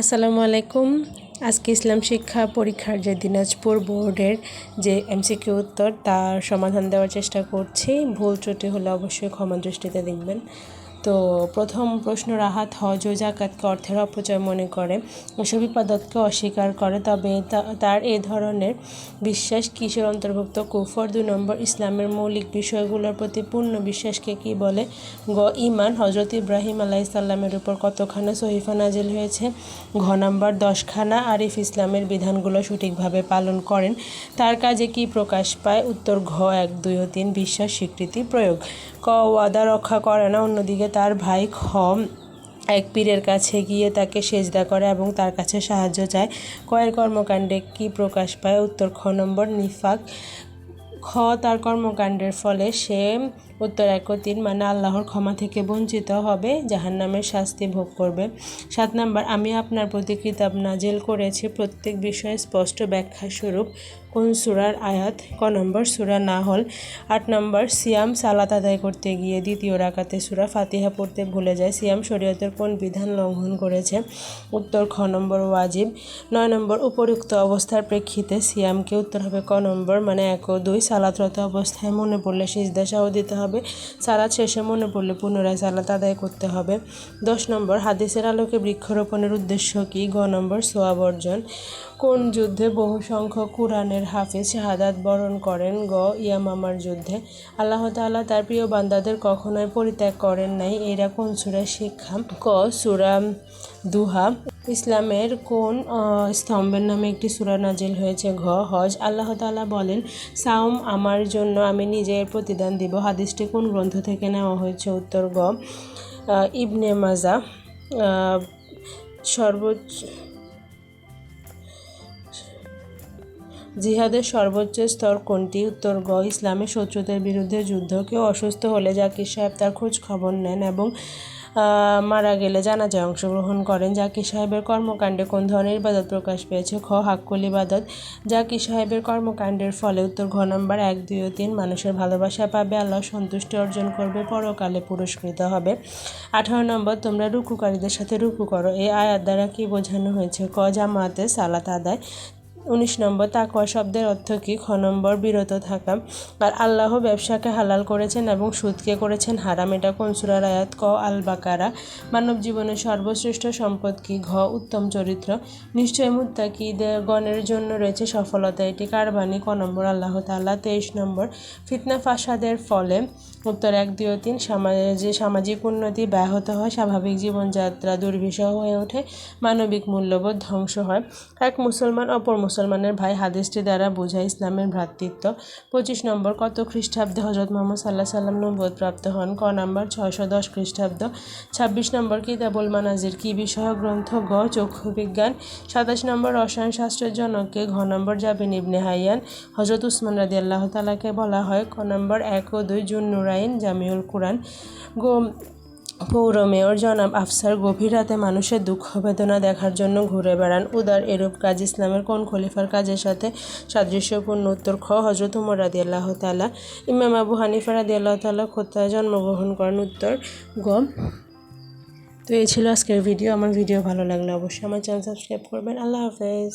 আসসালামু আলাইকুম। আজকে ইসলাম শিক্ষা পরীক্ষার যে দিনাজপুর বোর্ডের যে এমসিকিউ উত্তর, তার সমাধান দেওয়ার চেষ্টা করছি। ভুল ত্রুটি হলে অবশ্যই ক্ষমা দৃষ্টিতে দেখবেন। তো প্রথম প্রশ্ন রাহাত হজ ও জাকাতকে অর্থের অপচয় মনে করে। এসব ইবাদতকে অস্বীকার করে, তবে তার এ ধরনের বিশ্বাস কিসের অন্তর্ভুক্ত? কুফর দুই নম্বর ইসলামের মৌলিক বিষয়গুলোর প্রতি পূর্ণ বিশ্বাসকে কি বলে? গ ইমান হজরত ইব্রাহিম আলাইসাল্লামের উপর কতখানা সহিফা নাজিল হয়েছে? ঘ নম্বর, দশখানা আরিফ ইসলামের বিধানগুলো সঠিকভাবে পালন করেন। তার কাজে কি প্রকাশ পায়? উত্তর, ঘ, এক, দুই ও তিন, বিশ্বাস, স্বীকৃতি, প্রয়োগ। ক, ওয়াদা রক্ষা করে না, অন্যদিকে তার ভাই খম এক পীরের কাছে গিয়ে তাকে সেজদা করে এবং তার কাছে সাহায্য চায়। কয়ের কর্মকাণ্ডে কি প্রকাশ পায়? উত্তর, খ নম্বর, নিফাক। খ তার কর্মকাণ্ডের ফলে সে উত্তর এক তিন মানে আল্লাহর ক্ষমা থেকে বঞ্চিত হবে, জাহান্নামের শাস্তি ভোগ করবে। সাত নাম্বার, আমি আপনার প্রতি কিতাব নাজিল করেছি। প্রত্যেক বিষয়ে স্পষ্ট ব্যাখ্যা স্বরূপ কোন সুরার আয়াত? ক নম্বর, সুরা না হল আট নম্বর, সিয়াম সালাত আদায় করতে গিয়ে দ্বিতীয় রাকাতে সুরা ফাতিহা পড়তে ভুলে যায়। সিয়াম শরীয়তের কোন বিধান লঙ্ঘন করেছে? উত্তর খ নম্বর, ওয়াজিব। নয় নম্বর উপযুক্ত অবস্থার প্রেক্ষিতে সিয়ামকে উত্তর হবে ক নম্বর মানে এক ও দুই সালাতরত অবস্থায় মনে পড়লে সিজদা সাহ দিতে হবে। সালাত শেষে মনে পড়লে পুনরায় সালাত আদায় করতে হবে। দশ নম্বর, হাদিসের আলোকে বৃক্ষরোপণের উদ্দেশ্য কি? গ নম্বর, সোয়াব অর্জন। কোন যুদ্ধে বহু সংখ্যক কোরআনের হাফিজ শাহাদাত বরণ করেন? গ, ইয়ামামার যুদ্ধে। আল্লাহ তাআলা তার প্রিয় বান্দাদের কখনোই পরিত্যাগ করেন নাই। এরা কোন সুরা শিক্ষা? ক, সুরা দুহা। ইসলামের কোন স্তম্ভের নামে একটি সুরা নাজিল হয়েছে ঘ, হজ, আল্লাহ তালা বলেন সাউম আমার জন্য আমি নিজের প্রতিদান দিব। হাদিসটি কোন গ্রন্থ থেকে নেওয়া হয়েছে? উত্তর গ ইবনে মাজা সর্বোচ্চ জিহাদের সর্বোচ্চ স্তর কোনটি? উত্তর, গ ইসলামের শত্রুদের বিরুদ্ধে যুদ্ধ। কেউ অসুস্থ হলে জাকির সাহেব তার খোঁজ খবর নেন এবং মারা গেলে জানাজায় অংশগ্রহণ করেন। জাকির সাহেবের কর্মকাণ্ডে কোন ধরনের ইবাদত প্রকাশ পেয়েছে? খ, হাক্কুল ইবাদত। জাকির সাহেবের কর্মকাণ্ডের ফলে উত্তর, ঘ নম্বর এক, দুই ও তিন মানুষের ভালোবাসা পাবে। আল্লাহ সন্তুষ্টি অর্জন করবে, পরকালে পুরস্কৃত হবে। আঠারো নম্বর, তোমরা রুকুকারীদের সাথে রুকু করো। এই আয়াত দ্বারা কি বোঝানো হয়েছে? ক, জামাতে সালাত আদায়। উনিশ নম্বর, তাকওয়া শব্দের অর্থ কি? খ নম্বর, বিরত থাকা। আর আল্লাহ ব্যবসাকে হালাল করেছেন এবং সুদকে করেছেন হারাম। এটা কোন সুরার আয়াত? ক আল বাকারা মানব জীবনের সর্বশ্রেষ্ঠ সম্পদ কি? ঘ, উত্তম চরিত্র। নিশ্চয় মুত্তাকিদের গণের জন্য রয়েছে সফলতা। এটি কারবানি ক নম্বর, আল্লাহ তাল্লাহ তেইশ নম্বর, ফিতনা ফাসাদের ফলে উত্তর এক, দুই তিন সমাজে সামাজিক উন্নতি ব্যাহত হয়, স্বাভাবিক জীবনযাত্রা দুর্বিষহ হয়ে ওঠে, মানবিক মূল্যবোধ ধ্বংস হয়। এক মুসলমান অপর মুসলমানের ভাই হাদিসটি দ্বারা বোঝায় ইসলামের ভ্রাতৃত্ব। পঁচিশ নম্বর, কত খ্রিস্টাব্দে হজরত মোহাম্মদ সাল্লাহ সাল্লাম নব্বত প্রাপ্ত হন? ক নম্বর, ছয়শো দশ খ্রিস্টাব্দ। ছাব্বিশ নম্বর, কিতাবুল মানাজির কি বিষয়ক গ্রন্থ? গ চক্ষু বিজ্ঞান সাতাশ নম্বর, রসায়ন শাস্ত্রের জনককে ঘ নম্বর, জাবিন ইবনে হাইয়ান। হজরত উসমান রাদি আল্লাহ তালাকে বলা হয়। ক নম্বর, এক ও দুই জুন নুরাইন জামিউল কুরআন। গো পৌর মেয়র জনাব আফসার গভীর রাতে মানুষের দুঃখ বেদনা দেখার জন্য ঘুরে বেড়ান উদার এরূপ কাজ ইসলামের কোন খলিফার কাজের সাথে সাদৃশ্যপূর্ণ উত্তর খ হজরত উমর রাদি আল্লাহ তালা ইমাম আবু হানিফা রাদি আল্লাহ তালা খোত্তায় জন্মগ্রহণ করেন উত্তর গ। তো এই ছিল আজকের ভিডিও, আমার ভিডিও ভালো লাগলে অবশ্যই আমার চ্যানেল সাবস্ক্রাইব করবেন। আল্লাহ হাফেজ।